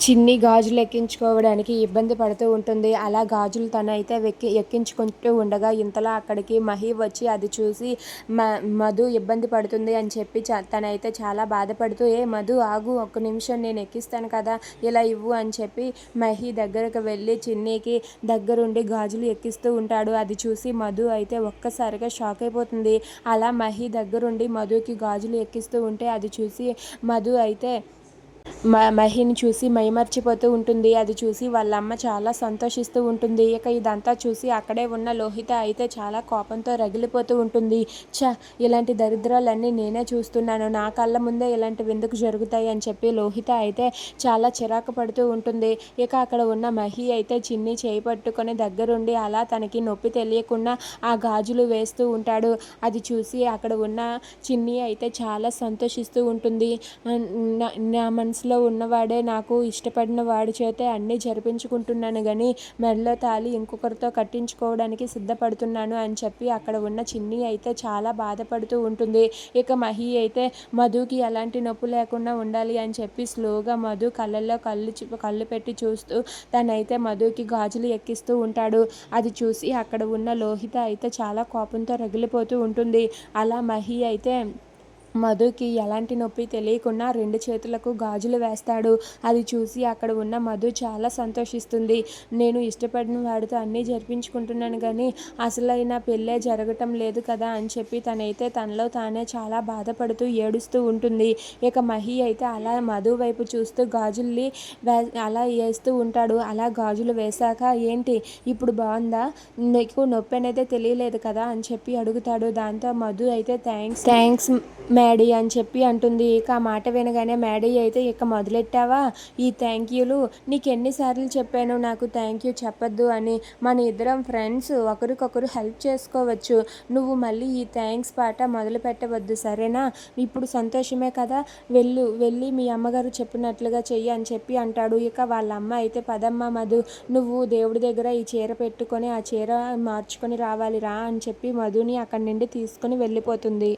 చిన్ని గాజులు ఎక్కించుకోవడానికి ఇబ్బంది పడుతూ ఉంటుంది. అలా గాజులు తనైతే వెక్కి ఎక్కించుకుంటూ ఉండగా ఇంతలో అక్కడికి మహి వచ్చి అది చూసి మ మధు ఇబ్బంది పడుతుంది అని చెప్పి చ తనైతే చాలా బాధపడుతూ ఏ మధు ఆగు ఒక్క నిమిషం నేను ఎక్కిస్తాను కదా ఇలా ఇవ్వు అని చెప్పి మహి దగ్గరకు వెళ్ళి చిన్నీకి దగ్గరుండి గాజులు ఎక్కిస్తూ ఉంటాడు. అది చూసి మధు అయితే ఒక్కసారిగా షాక్ అయిపోతుంది. అలా మహి దగ్గరుండి మధుకి గాజులు ఎక్కిస్తూ ఉంటే అది చూసి మధు అయితే మ మహిని చూసి మైమర్చిపోతూ ఉంటుంది. అది చూసి వాళ్ళ అమ్మ చాలా సంతోషిస్తూ ఉంటుంది. ఇక ఇదంతా చూసి అక్కడే ఉన్న లోహిత అయితే చాలా కోపంతో రగిలిపోతూ ఉంటుంది. చ ఇలాంటి దరిద్రాలన్నీ నేనే చూస్తున్నాను. నా కళ్ళ ముందే ఇలాంటివి ఎందుకు జరుగుతాయి అని చెప్పి లోహిత అయితే చాలా చిరాకు పడుతూ ఉంటుంది. ఇక అక్కడ ఉన్న మహి అయితే చిన్ని చేయి పట్టుకొని దగ్గరుండి అలా తనకి నొప్పి తెలియకుండా ఆ గాజులు వేస్తూ ఉంటాడు. అది చూసి అక్కడ ఉన్న చిన్ని అయితే చాలా సంతోషిస్తూ ఉంటుంది. నా- మనసులో మనసులో ఉన్నవాడే నాకు ఇష్టపడిన వాడి చేతే అన్నీ జరిపించుకుంటున్నాను కానీ మెడలో తాళి ఇంకొకరితో కట్టించుకోవడానికి సిద్ధపడుతున్నాను అని చెప్పి అక్కడ ఉన్న చిన్ని అయితే చాలా బాధపడుతూ ఉంటుంది. ఇక మహి అయితే మధుకి ఎలాంటి నొప్పి లేకుండా ఉండాలి అని చెప్పి స్లోగా మధు కళ్ళల్లో కళ్ళు కళ్ళు పెట్టి చూస్తూ తనైతే మధుకి గాజులు ఎక్కిస్తూ ఉంటాడు. అది చూసి అక్కడ ఉన్న లోహిత అయితే చాలా కోపంతో రగిలిపోతూ ఉంటుంది. అలా మహి అయితే మధుకి ఎలాంటి నొప్పి తెలియకుండా రెండు చేతులకు గాజులు వేస్తాడు. అది చూసి అక్కడ ఉన్న మధు చాలా సంతోషిస్తుంది. నేను ఇష్టపడిన వాడితో అన్నీ జరిపించుకుంటున్నాను కానీ అసలైన పెళ్ళే జరగటం లేదు కదా అని చెప్పి తనైతే తనలో తానే చాలా బాధపడుతూ ఏడుస్తూ ఉంటుంది. ఇక మహి అయితే అలా మధు వైపు చూస్తూ గాజుల్ని వే అలా వేస్తూ ఉంటాడు. అలా గాజులు వేశాక ఏంటి? ఇప్పుడు బాగుందా? నీకు నొప్పి అనేది తెలియలేదు కదా అని చెప్పి అడుగుతాడు. దాంతో మధు అయితే థ్యాంక్స్ థ్యాంక్స్ మ్యాడీ అని చెప్పి అంటుంది. ఇక ఆ మాట వినగానే మ్యాడీ అయితే ఇక మొదలెట్టావా? ఈ థ్యాంక్ యూలు నీకు ఎన్నిసార్లు చెప్పాను. నాకు థ్యాంక్ యూ చెప్పొద్దు అని మన ఇద్దరం ఫ్రెండ్స్ ఒకరికొకరు హెల్ప్ చేసుకోవచ్చు. నువ్వు మళ్ళీ ఈ థ్యాంక్స్ పాట మొదలు పెట్టవద్దు సరేనా? ఇప్పుడు సంతోషమే కదా? వెళ్ళు వెళ్ళి మీ అమ్మగారు చెప్పినట్లుగా చెయ్యి అని చెప్పి అంటాడు. ఇక వాళ్ళ అమ్మ అయితే పదమ్మ మధు నువ్వు దేవుడి దగ్గర ఈ చీర పెట్టుకొని ఆ చీర మార్చుకొని రావాలి రా అని చెప్పి మధుని అక్కడి నుండి తీసుకొని వెళ్ళిపోతుంది.